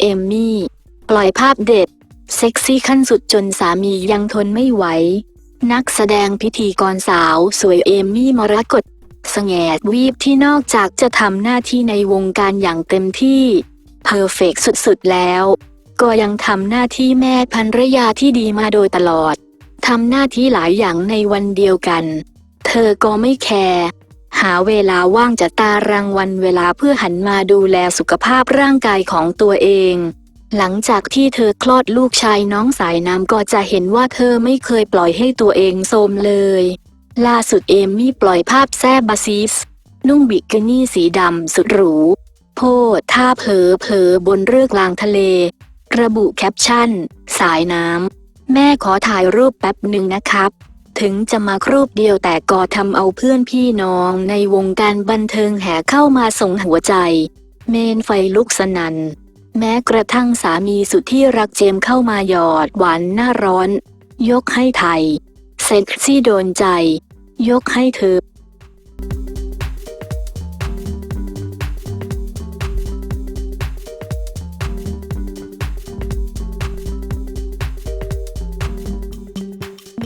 เอมมี่ ปล่อยภาพเด็ด เซ็กซี่ขั้นสุดจนสามียังทนไม่ไหว นักแสดงพิธีกรสาวสวยเอมมี่มรกตสแงดวีบที่นอกจากจะทำหน้าที่ในวงการอย่างเต็มที่เพอร์เฟกสุดๆแล้ว ก็ยังทำหน้าที่แม่ภรรยาที่ดีมาโดยตลอดทำหน้าที่หลายอย่างในวันเดียวกัน เธอก็ไม่แคร์ หาเวลาว่างจากตารางวันเวลาเพื่อหันมาดูแลสุขภาพร่างกายของตัวเอง หลังจากที่เธอคลอดลูกชายน้องสายน้ำก็จะเห็นว่าเธอไม่เคยปล่อยให้ตัวเองโทรมเลย ล่าสุดเอมมี่ปล่อยภาพแซบบาซิส นุ่งบิกินี่สีดำสุดหรู โพดท่าเผลอเผลอบนเรือกลางทะเล ระบุแคปชั่น สายน้ำแม่ขอถ่ายรูปแป๊บหนึ่งนะครับ ถึงจะมาครูปเดียวแต่ก็ทำเอาเพื่อนพี่น้องในวงการบันเทิงแห่เข้ามาส่งหัวใจ เมนไฟลุกสนัน แม้กระทั่งสามีสุดที่รักเจมเข้ามาหยอดหวานหน้าร้อน ยกให้ไทย เซ็กซี่โดนใจ ยกให้เธอ